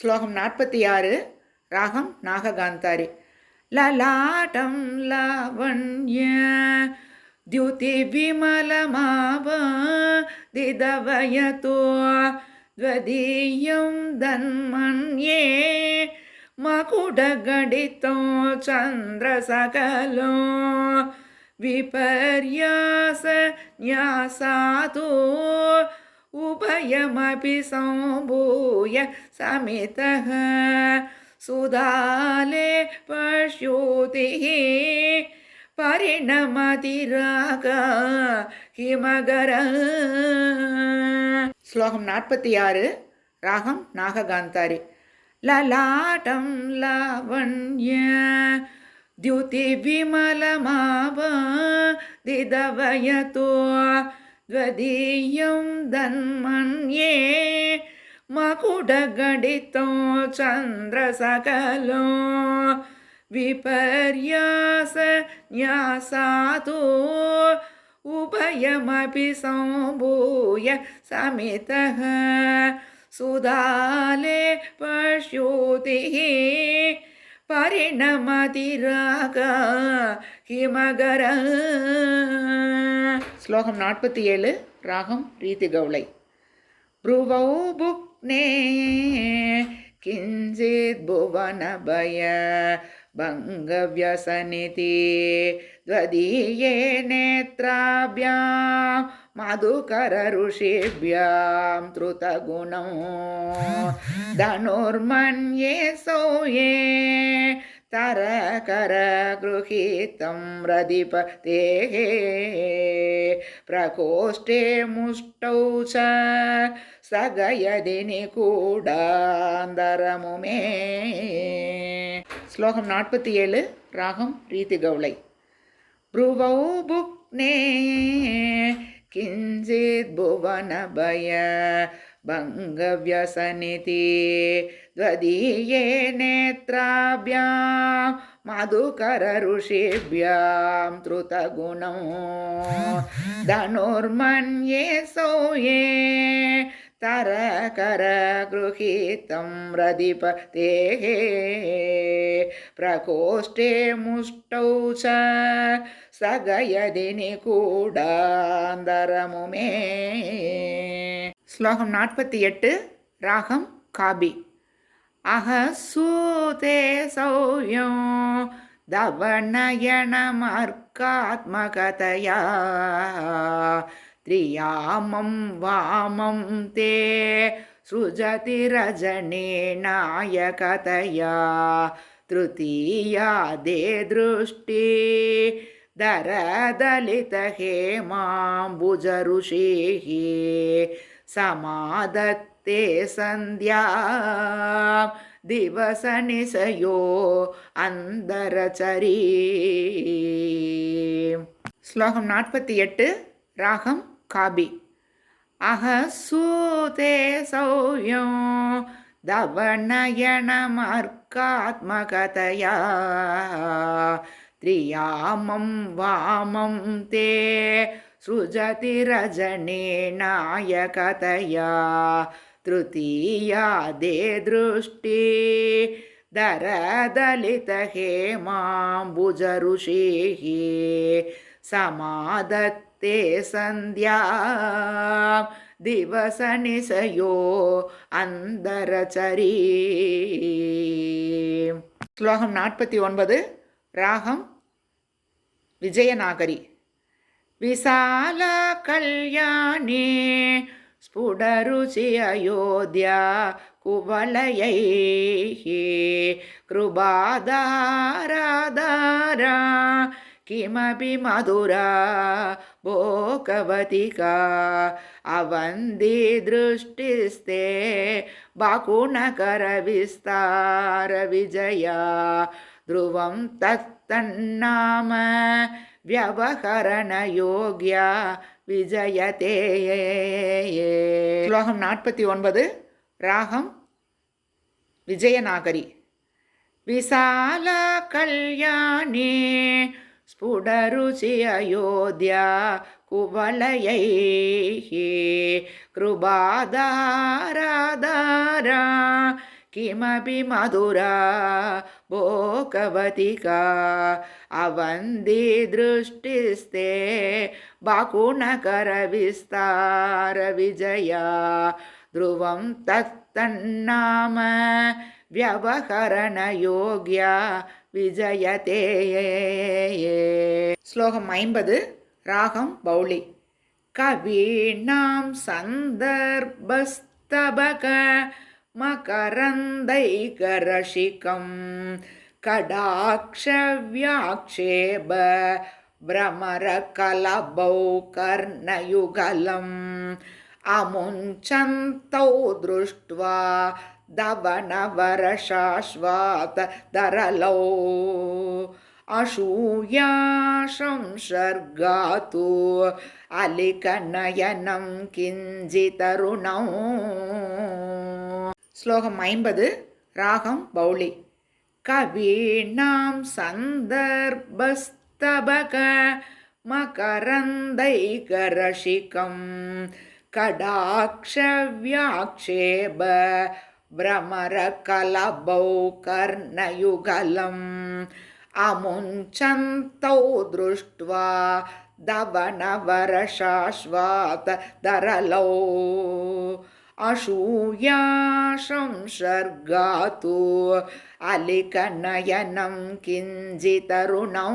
ஸ்லோகம் நாற்பத்தி ஆறு ராகம் நாககாந்தாரி லலாட்டம் லாவண்ய द्युति विमलमाव दिदवयतो द्वदीयं धन्मन्ये मकुटगडितो चन्द्रसकलो विपर्यास न्यासातु उभयमपि सम्भूय समितः सुदाले पश्योतिः பரிணமதிராக ஹிமகர ஸ்லோகம் நாற்பத்தி ஆறு ராகம் நாககாந்தாரி லலாட்டம் லாவண்ய द्युति त्वदीयं धन्मन्ये मकुटगडितो चन्द्रसकलो विपर्यासन्यासातु उभयमपि सम्भूय समितः सुदाले पश्योतिः परिणमतिराग किमगर ஸ்லோகம் நாற்பத்தி ஏழு ராகம் ரீதி கவுளை ப்ருவௌ புக்னே किञ्चित् भुवनभय भङ्गव्यसनिति द्वदीये नेत्राभ्यां मधुकरऋषिभ्यां त्रुतगुणौ धनुर्मन्ये सौये तरकरगृहीतं रदिपतेः प्रकोष्ठे मुष्टौ च சகயதினி கூடாந்தரமுமே ஸ்லோகம் நாற்பத்தி ஏழு ராகம் ரீதி கவுளை ப்ருவௌ புக்னே கிஞ்சித் புவனபய भङ्गव्यसनिति त्वदीये नेत्राभ्यां मधुकरऋषिभ्यां त्रुतगुणौ। धनुर्मन्ये सोये तरकरगृहीतं हृदिपतेः प्रकोष्ठे मुष्टौ च सगयदिनिकूडान्तरमुमे। ஸ்லோகம் நாற்பத்தி எட்டு ராகம் காபி அகசூதே சௌயம் दवनयनमर्कात्मकतया त्रियामं वामं ते सृजति रजनीनायकतया तृतीया दे दृष्टि दरदलितहेमाम्बुजऋषिः समादत्ते सन्ध्या दिवसनिशयो अन्दरचरी श्लोकं नापति एट् रागं काबि अह सूते सौ्यो दवनयनमर्कात्मकतया त्रियामं वामं ते सृजतिरजने नायकतया तृतीया दे दृष्टि दरदलितहेमाम्बुजऋषेः समादत्ते सन्ध्या दिवसनिशयो अन्दरचरी श्लोकं नापति ओन्पद् रागं विजयनागरी ವಿಶಾಲ ಕಲ್ಯಾಣಿ ಸ್ಫುಟರುಚಿ ಅಯೋಧ್ಯ ಕುಬಲಯೈ ಕೃಬಾಧಾರಾಧಾರ किमपि मधुरा भोकवतिका अवन्दी दृष्टिस्ते बाकुणकरविस्तारविजया ध्रुवं तत्तन्नाम व्यवहरणयोग्या விஜயதே ஸ்லோகம் நாற்பத்தி ஒன்பது ராகம் விஜயநாகரி விசால கல்யாணி ஸ்புடருச்சி அயோத்தியா कुवलयैः कृपादारादारा किमपि मधुरा भोगवतिका अवन्दी दृष्टिस्ते बाकुणकरविस्तारविजया ध्रुवं तत्तन्नाम व्यवहरणयोग्या விஜயதே ஸ்லோகம் ஐம்பது ராகம் பௌளி கவீணாம் சந்தர்ப்பஸ்தபக मकरन्दैकरशिकं कडाक्षव्याक्षेप भ्रमरकलभौ कर्णयुगलम् अमुञ्चन्तौ दृष्ट्वा दवनवरशाश्वात दरलौ अशूयाशं सर्गातु अलिकनयनं किञ्जितरुणौ ஸ்லோகம் ஐம்பது ராகம் பௌளி கவீணாம் சந்தர்ப்பஸ்தபக மகரந்தைகரஷிகம் கடாட்சவ்யாக்ஷேப भ्रमरकलभौ कर्णयुगलम् अमुञ्चन्तौ दृष्ट्वा धवनवरशाश्वात दरलौ अशूया संसर्गातु अलिकनयनं किञ्चितरुणौ